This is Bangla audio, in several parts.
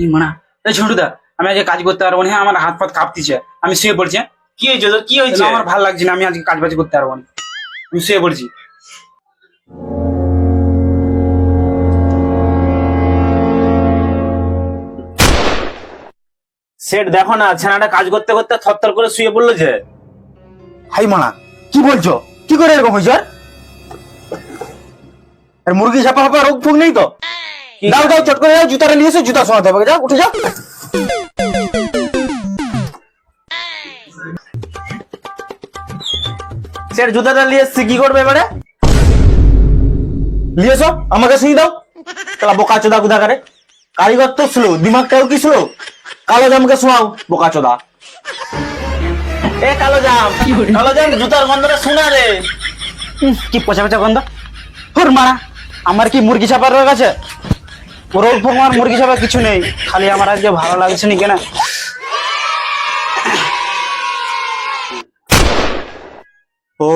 এই মানা। এই ছোটুদা আমি আজকে কাজ করতে পারব না হ্যাঁ আমার হাত পাত কাঁপতিছে। আমি শুয়ে পড়ছি হ্যাঁ? কি হয়েছে তোর? কি হয়েছে? আমার ভালো লাগছে না আমি আজকে কাজ বাজ করতে পারব না। আমি শুয়ে পড়ছি। সেট দেখো না ছেনাটা কাজ করতে করতে থরথর করে শুয়ে পড়ল যে। হাই মানা কি বলছো? কি করে এরকম হয়েছে আর? মুরগি ছাপা হাপা রোগ ফোগ নেই তো? দাও দাও চট করে যাও জুতাটা নিয়ে এসো জুতা শোনাতে হবে। যাও উঠে যাও। সেট জুতাটা নিয়ে এসছি কি করবে এবারে? নিয়ে এসো আমাকে সেই দাও। তাহলে বোকা চোদা কুদা করে কারিগর তো স্লো দিমাগটাও কি স্লো কালো জামকে শোনাও বোকা চোদা। এ কালো জাম কালো জাম জুতার গন্ধটা শোনা রে। কি পচা পচা গন্ধ। হুর মারা। আমার কি মুরগি ছাপার রোগ আছে? রোগ ফোগ মুরগি ছাপা কিছু নেই। খালি আমার আজকে ভালো লাগছে নি কেন। ও,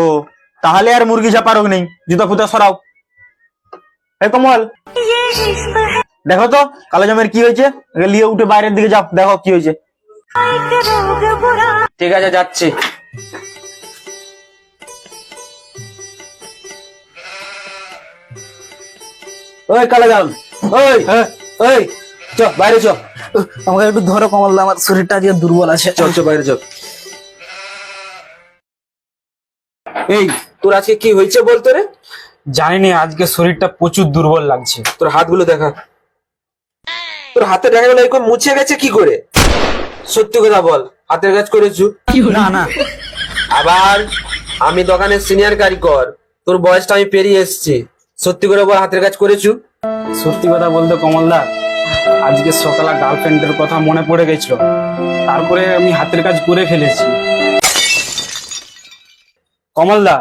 তাহলে আর মুরগি ছাপা রোগ নেই। জুতা ফুতা সরাও। এ কমল। দেখো তো, কালো জামের কি হয়েছে? নিয়ে উঠে বাইরের দিকে যাও, দেখো কি হয়েছে। ঠিক আছে, যাচ্ছি। ওই কালো জাম। ওই হ্যাঁ? ওই চ বাইরে চ। আমাকে একটু ধরো কমল দা, আমার শরীরটা আজকে দুর্বল আছে। চল চ বাইরে চ। এই তোর আজকে কি হয়েছে বলতো রে জানি না আজকে শরীরটা প্রচুর দুর্বল লাগছে। তোর হাতগুলো দেখা। তোর হাতের রেখাগুলো এরকম মুছে গেছে কি করে? সত্যি কথা বল হাতের কাজ করেছু? না না। আবার আমি দোকানের সিনিয়র কারিগর তোর বয়সটা আমি পেরিয়ে এসেছি। সত্যি করে বল হাতের কাজ করেছু? সত্যি কথা বলতে কমলদা আজকে সকালে গার্লফ্রেন্ডের কথা মনে পড়ে গেছিল। তারপরে আমি হাতের কাজ করে ফেলেছি। কমলদা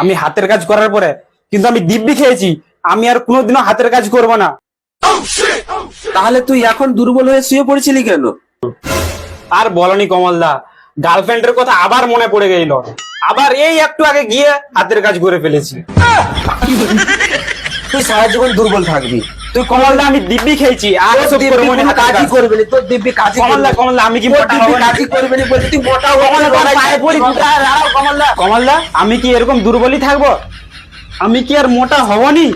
আমি হাতের কাজ করার পরে কিন্তু আমি দিব্যি খেয়েছি। আমি আর কোনোদিনও হাতের কাজ করব না। তাহলে তুই এখন দুর্বল হয়ে শুয়ে পড়েছিলি কেন? আর বলনি কমলদা গার্লফ্রেন্ডের কথা আবার মনে পড়ে গেল। আবার এই একটু আগে গিয়ে হাতের কাজ করে ফেলেছি। তুই সারা জীবন দুর্বল থাকবি তুই কমলদা আমি দিব্যি খেয়েছি আর সব মনে হয় না কাজই কাজ। করবে না তোর দিব্যি কাজই কমল কমলদা না। কমলদা আমি কি মোটা হব না? কাজই করবে না বলছি তুই মোটা হবি না, কমলদা, পায়ে পড়ি, দাঁড়াও, কমলদা কমলদা আমি কি এরকম দুর্বলই থাকব আমি কি আর মোটা হবনি